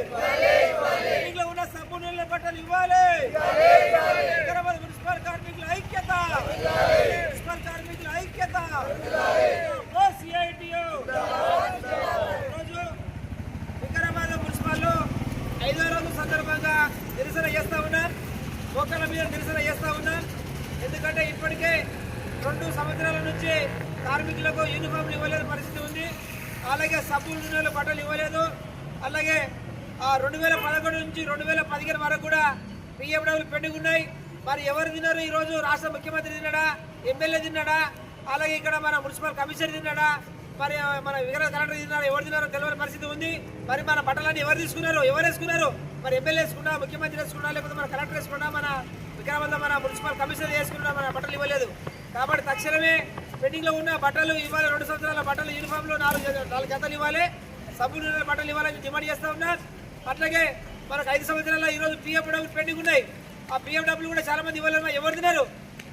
ఇవ్వాలి ఉన్న సబ్బు నీళ్ళ బట్టలు ఇవ్వాలి. వికారాబాద్ మున్సిపల్ కార్మికుల ఐక్యత. మున్సిపల్ కార్మికుల ఐక్యత. ఓ CITU. ఈరోజు వికారాబాద్ మున్సిపల్లో ఐదో రోజు సందర్భంగా నిరసన చేస్తా ఉన్నాం. ఒక్కల మీద నిరసన చేస్తా ఉన్నాం. ఎందుకంటే ఇప్పటికే రెండు సంవత్సరాల నుంచి కార్మికులకు యూనిఫామ్లు ఇవ్వలేని పరిస్థితి ఉంది. అలాగే సబ్బులు నూనెలు బట్టలు ఇవ్వలేదు. అలాగే రెండు వేల పదకొండు నుంచి రెండు వేల పదిహేను వరకు కూడా పిఎండబ్ల్యూ పెండింగ్ ఉన్నాయి. మరి ఎవరు తిన్నారు? ఈరోజు రాష్ట్ర ముఖ్యమంత్రి తిన్నాడా? ఎమ్మెల్యే తిన్నాడా? అలాగే ఇక్కడ మన మున్సిపల్ కమిషనర్ తిన్నాడా? మరి మన విగ్రహ కలెక్టర్ తిన్నాడు? ఎవరు తిన్నారో తెలియని పరిస్థితి ఉంది. మరి మన బట్టలన్నీ ఎవరు తీసుకున్నారు? ఎవరు వేసుకున్నారు? మరి ఎమ్మెల్యే వేసుకున్నా ముఖ్యమంత్రి వేసుకున్నా లేకపోతే మన కలెక్టర్ వేసుకున్నా మన విగ్రహంలో మన మున్సిపల్ కమిషనర్ వేసుకున్నా మన బట్టలు ఇవ్వలేదు. కాబట్టి తక్షణమే పెండింగ్లో ఉన్న బట్టలు ఇవ్వాలి. రెండు సంవత్సరాల బట్టలు యూనిఫామ్లు నాలుగు నాలుగు జతలు ఇవ్వాలి. సబ్బులు బట్టలు ఇవ్వాలని డిమాండ్ చేస్తా ఉన్నా. అట్లాగే మనకు ఐదు సంవత్సరాల ఈ రోజు పిఎఫ్డబ్ల్యూ పెండింగ్ ఉన్నాయి. ఆ పిఎఫ్డబ్ల్యూ కూడా చాలా మంది ఇవ్వాలన్నా ఎవరు తిన్నారు?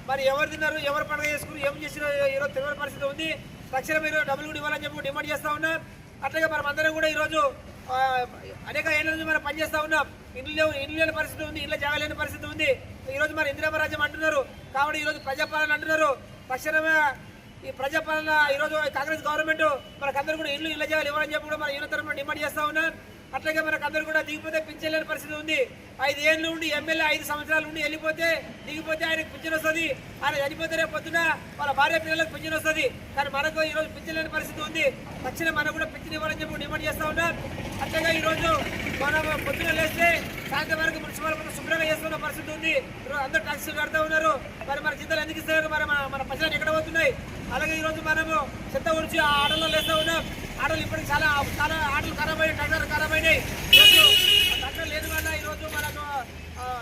మరి ఎవరు తిన్నారు? ఎవరు పండుగ చేసుకుని ఏం చేసిన ఈరోజు తెలియని పరిస్థితి ఉంది. తక్షణం మీరు డబ్బులు కూడా ఇవ్వాలని చెప్పి డిమాండ్ చేస్తూ ఉన్నాం. అట్లాగే మనం అందరం కూడా ఈరోజు అనేక ఏళ్ళ నుంచి మనం పనిచేస్తూ ఉన్నాం. ఇల్లు లేవు ఇల్లు లేని పరిస్థితి ఉంది ఇల్లు జాగా లేని పరిస్థితి ఉంది. ఈరోజు మరి ఇందిరామ రాజ్యం అంటున్నారు. కాబట్టి ఈరోజు ప్రజాపాలన అంటున్నారు. తక్షణమే ఈ ప్రజాపాలన ఈ రోజు కాంగ్రెస్ గవర్నమెంట్ మనకందరూ కూడా ఇల్లు ఇళ్ళ జాగాలు ఇవ్వాలని చెప్పి కూడా మన యువత తరఫున డిమాండ్ చేస్తూ ఉన్నాం. అట్లాగే మనకు అందరూ కూడా దిగిపోతే పింఛలేని పరిస్థితి ఉంది. ఐదేళ్ళు ఉండి ఎమ్మెల్యే ఐదు సంవత్సరాలు ఉండి వెళ్ళిపోతే దిగిపోతే ఆయనకు పింఛన్ వస్తుంది. ఆయన చనిపోతే రేపు పొద్దున వాళ్ళ భార్య పిల్లలకు పింఛన్ వస్తుంది. కానీ మనకు ఈ రోజు పింఛన్ లేని పరిస్థితి ఉంది. తక్షణం మనకు కూడా పింఛన్ ఇవ్వాలని చెప్పి డిమాండ్ చేస్తూ ఉన్నాం. అట్లాగే ఈ రోజు మనం పొద్దున లేస్తే సాయంత్రం వరకు మున్సిపల్ శుభ్రంగా చేస్తున్న పరిస్థితి ఉంది. ఈరోజు అందరూ ట్యాక్సీలు కడతా ఉన్నారు. మరి మన జీతాలు ఎందుకు ఇస్తారు మరి మన మన ప్రజలు ఎక్కడ పోతున్నాయి? అలాగే ఈరోజు మనము చెత్త ఉడిచి ఆ ఆటోలో లేస్తూ ఉన్నాం. ఆటోలు ఇప్పటికి చాలా చాలా ఆటలు ఖరాబ్ అయినాయి ట్రాక్టర్ ఖరాబ్ అయినాయి. ఈరోజు ఆ ట్రాక్టర్ లేని వల్ల ఈ రోజు మనకు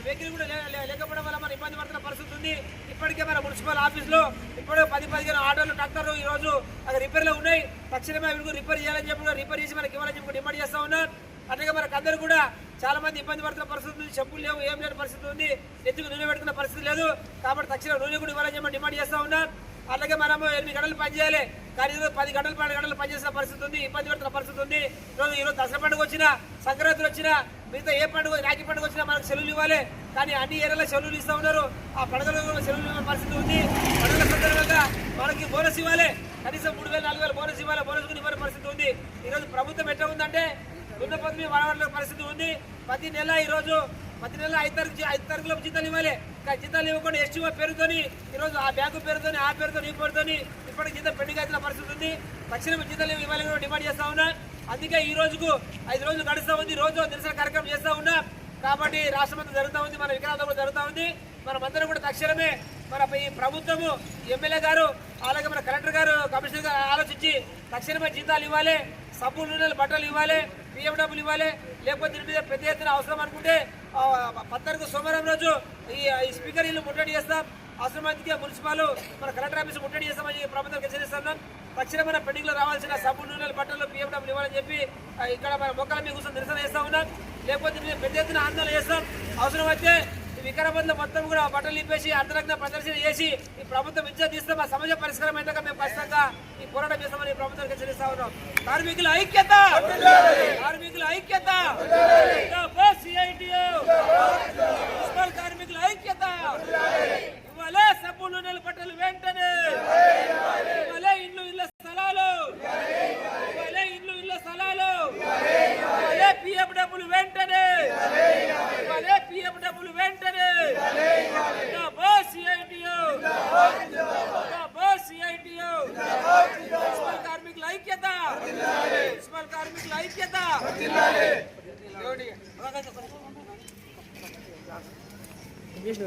వెహికల్ కూడా లే- లే- లేకపోవడం వల్ల మన ఇబ్బంది పడుతున్న పరిస్థితి ఉంది. ఇప్పటికే మన మున్సిపల్ ఆఫీస్లో ఇప్పుడే పది పదిహేను ఆటోలు ట్రాక్టర్లు ఈరోజు అక్కడ రిపేర్లో ఉన్నాయి. తక్షణమే అవి రిపేర్ చేయాలని చెప్పి రిపేర్ చేసి మనకి ఇవ్వాలని చెప్పి డిమాండ్ చేస్తా ఉన్నాను అట్లాగే మనకు అందరూ కూడా చాలా మంది ఇబ్బంది పడుతున్న పరిస్థితి ఉంది. చెప్పులు లేవు ఏం లేని పరిస్థితి ఉంది. ఎత్తుకు నూనె పెడుతున్న పరిస్థితి లేదు. కాబట్టి తక్షణ నూనె కూడా ఇవ్వాలని చెప్పి డిమాండ్ చేస్తా ఉన్నాం అలాగే మనము ఎనిమిది గంటలు పనిచేయాలి కానీ ఈరోజు పది గంటలు పన్నెండు గంటలు పనిచేసిన పరిస్థితి ఉంది ఇబ్బంది పెడుతున్న పరిస్థితి ఉంది. ఈరోజు ఈరోజు దసరా పండుగ వచ్చినా సంక్రాంతి వచ్చినా మిగతా ఏ పండుగ రాఖీ పండుగ వచ్చినా మనకు సెలవులు ఇవ్వాలి. కానీ అన్ని ఏరియాలో సెలవులు ఇస్తూ ఉన్నారు. ఆ పండుగలో సెలవులు ఇవ్వని పరిస్థితి ఉంది. పండుగల సందర్భంగా మనకి బోనస్ ఇవ్వాలి. కనీసం మూడు వేల నాలుగు వేల బోనస్ ఇవ్వాలి బోనస్ కూడా ఇవ్వని పరిస్థితి ఉంది. ఈరోజు ప్రభుత్వం ఎట్లా ఉందంటే ఉన్న మీద వడవడ్ల పరిస్థితి ఉంది. ప్రతి నెల ఈరోజు ప్రతి నెల ఐదు తారీఖు ఐదు తారీఖులో జీతాలు ఇవ్వాలి. జీతాలు ఇవ్వకుండా ఎస్టీఓ పేరుతోని ఈరోజు ఆ బ్యాంకు పేరుతోని ఆ పేరుతో ఈ పేరుతోని ఇప్పటికి జీతం పెండింగ్ అవుతున్న పరిస్థితి ఉంది. తక్షణం జీతాలు ఇవ్వాలని కూడా డిమాండ్ చేస్తా ఉన్నా. అందుకే ఈ రోజుకు ఐదు రోజులు గడుస్తూ ఉంది. రోజు నిరసన కార్యక్రమం చేస్తా ఉన్నా. కాబట్టి రాష్ట్రమంతా జరుగుతూ ఉంది మన విగ్రహాలు కూడా జరుగుతూ ఉంది. మనమందరం కూడా తక్షణమే మన ఈ ప్రభుత్వము ఎమ్మెల్యే గారు అలాగే మన కలెక్టర్ గారు కమిషనర్ గారు ఆలోచించి తక్షణమే జీతాలు ఇవ్వాలి. సబ్బు నూనెలు బట్టలు ఇవ్వాలి. పిఎండబ్ల్యూ ఇవ్వాలి. లేకపోతే దీని మీద పెద్ద ఎత్తున అవసరం అనుకుంటే పద్నాలుగు సోమవారం రోజు ఈ స్పీకర్ ఇల్లు ముట్టడి చేస్తాం. అవసరమైతే మున్సిపాల్ మన కలెక్టర్ ఆఫీస్ ముట్టడి చేస్తామని ప్రభుత్వం హెచ్చరిస్తున్నాం. తక్షణం మన పెండింగ్లో రావాల్సిన సబ్బు నూనెలు బట్టలు డబ్బులు ఇవ్వాలని చెప్పి ఇక్కడ మన మొక్కల మీద కూర్చొని నిరసన చేస్తా ఉన్నాం. లేకపోతే మీద పెద్ద ఎత్తున ఆందోళన చేస్తాం. అవసరమైతే ఈ వికారాబాద్లో మొత్తం కూడా బట్టలు ఇప్పేసి అర్ధనగ్న ప్రదర్శన చేసి ఈ ప్రభుత్వం ఇచ్చా తీస్తే మా సమస్య పరిష్కారం అయితే మేము ఖచ్చితంగా ఈ పోరాటం చేస్తామని ప్రభుత్వం హెచ్చరిస్తా ఉన్నాం. కార్మికుల ఐక్యత! కార్మికుల ఐక్యత! CITU. మున్సిపల్ కార్మికుల ఐక్యత. ఇవ్వాలే సబ్బు నూనెల వెంటనే. ఇవ్వాలే ఇల్లు ఇళ్ళ స్థలాలు. ఇవ్వాలే ఇల్లు ఇళ్ళ స్థలాలు. ఇవ్వాలే పిఎఫ్ డబ్బులు వెంటనే. ఇవ్వాలే పిఎఫ్ డబ్బులు వెంటనే. సిఐటియు. సిఐటియు. మున్సిపల్ కార్మికుల ఐక్యత. మున్సిపల్ కార్మికుల ఐక్యత. ಎಷ್ಟು